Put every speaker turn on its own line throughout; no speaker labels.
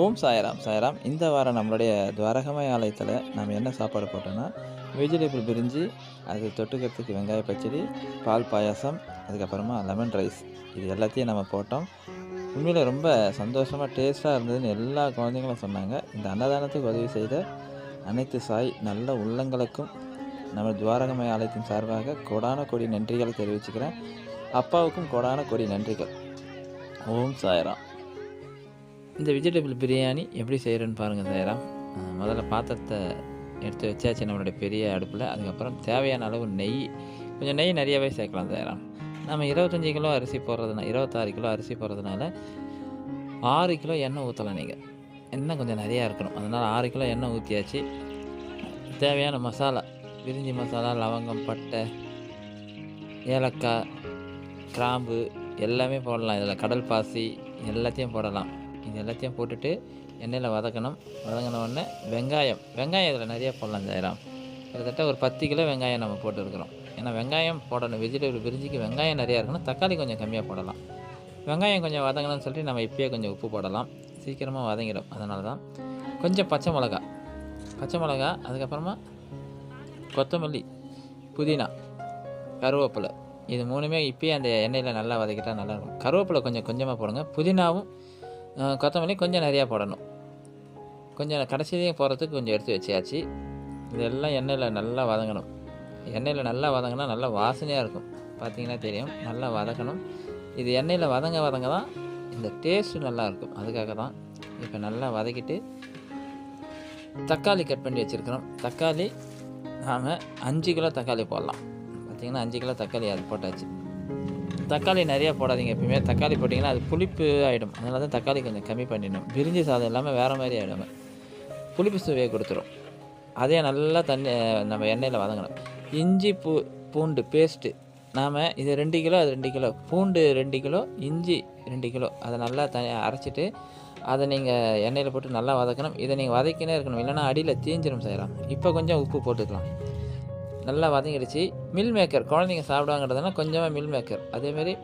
ஓம் சாயராம் சாயராம். இந்த வாரம் நம்மளுடைய துவாரகமய ஆலயத்தில் நம்ம என்ன சாப்பாடு போட்டோம்னா வெஜிடபிள் பிரிஞ்சு அது தொட்டுக்கிறதுக்கு வெங்காய பச்சடி பால் பாயாசம் அதுக்கப்புறமா லெமன் ரைஸ் இது எல்லாத்தையும் நம்ம போட்டோம். உண்மையில் ரொம்ப சந்தோஷமாக டேஸ்ட்டாக இருந்ததுன்னு எல்லா குழந்தைங்களும் சொன்னாங்க. இந்த அன்னதானத்துக்கு உதவி செய்த அனைத்து சாய் நல்ல உள்ளங்களுக்கும் நம்ம துவாரகமய ஆலயத்தின் சார்பாக கொடான கொடி நன்றிகளை தெரிவிச்சுக்கிறேன். அப்பாவுக்கும் கொடான கொடி நன்றிகள். ஓம் சாய்ராம். இந்த வெஜிடபிள் பிரியாணி எப்படி செய்கிறேன்னு பாருங்கள் சாய்ராம் முதல்ல பாத்திரத்தை எடுத்து வச்சாச்சு நம்மளுடைய பெரிய அடுப்பில். அதுக்கப்புறம் தேவையான அளவு நெய். கொஞ்சம் நெய் நிறையவே சேர்க்கலாம் சாய்ராம் நம்ம இருபத்தஞ்சி கிலோ அரிசி போடுறதுனா இருபத்தாறு கிலோ அரிசி போடுறதுனால ஆறு கிலோ எண்ணெய் ஊற்றலாம் நீங்கள் எண்ணெய் கொஞ்சம் நிறையா இருக்கணும். அதனால் ஆறு கிலோ எண்ணெய் ஊற்றியாச்சு தேவையான மசாலா பிரிஞ்சி மசாலா லவங்கம் பட்டை ஏலக்காய் கிராம்பு எல்லாமே போடலாம். இதில் கடல் பாசி எல்லாத்தையும் போடலாம். இது எல்லாத்தையும் போட்டுட்டு எண்ணெயில் வதக்கணும். வதங்கின உடனே வெங்காயம். வெங்காயம் இதில் நிறைய போடலாம் ஜெயராம் கிட்டத்தட்ட ஒரு பத்து கிலோ வெங்காயம் நம்ம போட்டுருக்குறோம். ஏன்னா வெங்காயம் போடணும். வெஜிடபிள் பிரிஞ்சிக்கு வெங்காயம் நிறையா இருக்கணும். தக்காளி கொஞ்சம் கம்மியாக போடலாம். வெங்காயம் கொஞ்சம் வதங்கணும்னு சொல்லிட்டு நம்ம இப்பயே கொஞ்சம் உப்பு போடலாம். சீக்கிரமாக வதங்கிடும். அதனால தான் கொஞ்சம் பச்சை மிளகா. பச்சை மிளகா அதுக்கப்புறமா கொத்தமல்லி புதினா கருவேப்பிலை. இது மூணுமே இப்போயே அந்த எண்ணெயில் நல்லா வதக்கிட்டா நல்லாயிருக்கும் கருவேப்பிலை கொஞ்சம் கொஞ்சமாக போடுங்க. புதினாவும் கொத்தமல்லி கொஞ்சம் நிறையா போடணும். கொஞ்சம் கடைசியிலையும் போகிறதுக்கு கொஞ்சம் எடுத்து வச்சியாச்சு இதெல்லாம் எண்ணெயில் நல்லா வதங்கணும். எண்ணெயில் நல்லா வதங்கினா நல்லா வாசனையாக இருக்கும். பார்த்தீங்கன்னா தெரியும். நல்லா வதக்கணும். இது எண்ணெயில் வதங்க வதங்க தான் இந்த டேஸ்ட்டு நல்லாயிருக்கும் அதுக்காக தான் இப்போ நல்லா வதக்கிட்டு தக்காளி கட் பண்ணி வச்சுருக்கிறோம். தக்காளி நாம் அஞ்சு கிலோ தக்காளி போடலாம். பார்த்திங்கன்னா அஞ்சு கிலோ தக்காளி அது போட்டாச்சு. தக்காளி நிறையா போடாதீங்க. எப்பயுமே தக்காளி போட்டிங்கன்னா அது புளிப்பு ஆகிடும் அதனால தான் தக்காளி கொஞ்சம் கம்மி பண்ணிடணும். பிரிஞ்சி சாதம் இல்லாமல் வேறு மாதிரி ஆகிடும் புளிப்பு சுவையை கொடுத்துரும். அதே நல்லா தண்ணி நம்ம எண்ணெயில் வதங்கணும். இஞ்சி பூ பூண்டு பேஸ்ட்டு நாம் இது ரெண்டு கிலோ அது ரெண்டு கிலோ. பூண்டு ரெண்டு கிலோ இஞ்சி ரெண்டு கிலோ. அதை நல்லா த அரைச்சிட்டு அதை நீங்கள் எண்ணெயில் போட்டு நல்லா வதக்கணும். இதை நீங்கள் வதக்கினே இருக்கணும். இல்லைன்னா அடியில் தீஞ்சிரும் செய்யலாம் இப்போ கொஞ்சம் உப்பு போட்டுக்கலாம். நல்லா வதங்கிடுச்சு. மில் மேக்கர் குழந்தைங்க சாப்பிடுவாங்கிறதுனா கொஞ்சமாக மில் மேக்கர் அதேமாரி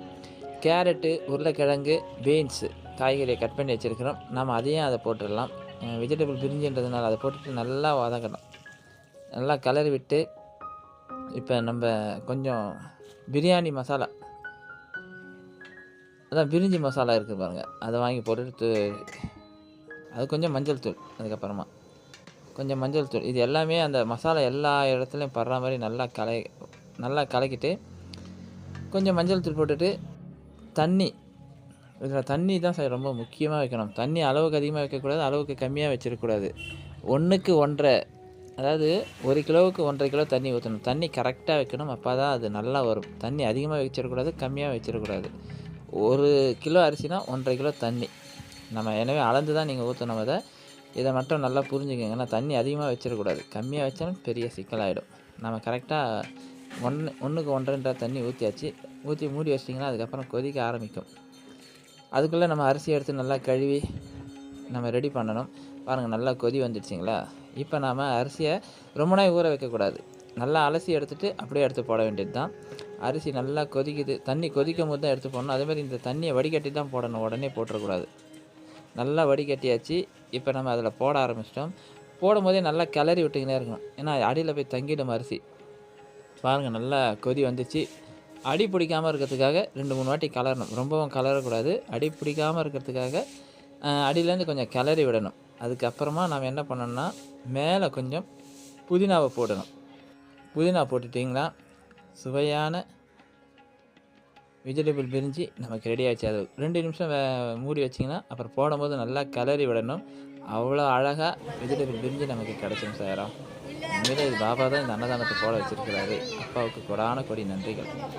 கேரட்டு உருளைக்கிழங்கு பீன்ஸு காய்கறியை கட் பண்ணி வச்சுருக்கிறோம். நம்ம அதையும் அதை போட்டுடலாம். வெஜிடபிள் பிரிஞ்சுன்றதுனால அதை போட்டுட்டு நல்லா வதக்கணும் நல்லா கலரி விட்டு இப்போ நம்ம கொஞ்சம் பிரியாணி மசாலா. அதான் பிரிஞ்சி மசாலா இருக்குது பாருங்கள் அதை வாங்கி போட்டுட்டு அது கொஞ்சம் மஞ்சள் தூள் அதுக்கப்புறமா. கொஞ்சம் மஞ்சள் தூள். இது எல்லாமே அந்த மசாலா எல்லா இடத்துலையும் படுற மாதிரி நல்லா கலை நல்லா கலக்கிட்டு கொஞ்சம் மஞ்சள் தூள் போட்டுட்டு தண்ணி இதில் தண்ணி தான் சார் ரொம்ப முக்கியமாக வைக்கணும். தண்ணி அளவுக்கு அதிகமாக வைக்கக்கூடாது அளவுக்கு கம்மியாக வச்சிடக்கூடாது. ஒன்றுக்கு ஒன்றரை அதாவது ஒரு கிலோவுக்கு ஒன்றரை கிலோ தண்ணி ஊற்றணும் தண்ணி கரெக்டாக வைக்கணும் அப்போ தான் அது நல்லா வரும். தண்ணி அதிகமாக வச்சிடக்கூடாது கம்மியாக வச்சிடக்கூடாது. ஒரு கிலோ அரிசினா ஒன்றரை கிலோ தண்ணி. நம்ம எனவே அளந்து தான் நீங்கள் ஊற்றணும் அதை. இதை மட்டும் நல்லா புரிஞ்சுக்கோங்க. ஏன்னா தண்ணி அதிகமாக வச்சிடக்கூடாது. கம்மியாக வச்சாலும் பெரிய சிக்கலாகிடும் நம்ம கரெக்டாக ஒன்று ஒன்றுக்கு ஒன்றரைன்ற தண்ணி ஊற்றியாச்சு ஊற்றி மூடி வச்சிட்டிங்கன்னா அதுக்கப்புறம் கொதிக்க ஆரம்பிக்கும். அதுக்குள்ளே நம்ம அரிசி எடுத்து நல்லா கழுவி நம்ம ரெடி பண்ணணும். பாருங்கள் நல்லா கொதி வந்துடுச்சிங்களா? இப்போ நாம் அரிசியை ரொம்ப நாள் ஊற வைக்கக்கூடாது. நல்லா அலசி எடுத்துகிட்டு அப்படியே எடுத்து போட வேண்டியது தான். அரிசி நல்லா கொதிக்குது. தண்ணி கொதிக்கும் போது தான் எடுத்து போடணும். அதேமாதிரி இந்த தண்ணியை வடிகட்டி தான் போடணும். உடனே போட்டுறக்கூடாது. நல்லா வடிகட்டியாச்சு. இப்போ நம்ம அதில் போட ஆரம்பிச்சிட்டோம். போடும்போதே நல்லா கிளறி விட்டுக்கினே இருக்கணும். ஏன்னா அடியில் போய் தங்கிடும் அரிசி. பாருங்கள் நல்லா கொதி வந்துச்சு. அடி பிடிக்காமல் இருக்கிறதுக்காக ரெண்டு மூணு வாட்டி கலரணும். ரொம்பவும் கலரக்கூடாது. அடி பிடிக்காமல் இருக்கிறதுக்காக அடியிலேருந்து கொஞ்சம் கிளறி விடணும். அதுக்கப்புறமா நம்ம என்ன பண்ணணும்னா மேலே கொஞ்சம் புதினாவை போடணும். புதினா போட்டுட்டிங்கன்னா சுவையான வெஜிடபிள் பிரிஞ்சு நமக்கு ரெடி ஆச்சு. அது ரெண்டு நிமிஷம் வே- மூடி வச்சிங்கன்னா அப்புறம் போடும்போது நல்லா கிளறி விடணும். அவ்வளோ அழகாக வெஜிடபிள் பிரிஞ்சு நமக்கு கிடச்சிடும் சாரம் உண்மையிலே இது பாபா தான் இந்த அன்னதானத்தை போட வச்சிருக்கிறாரு. அப்பாவுக்கு கொடான கொடி நன்றிகள்.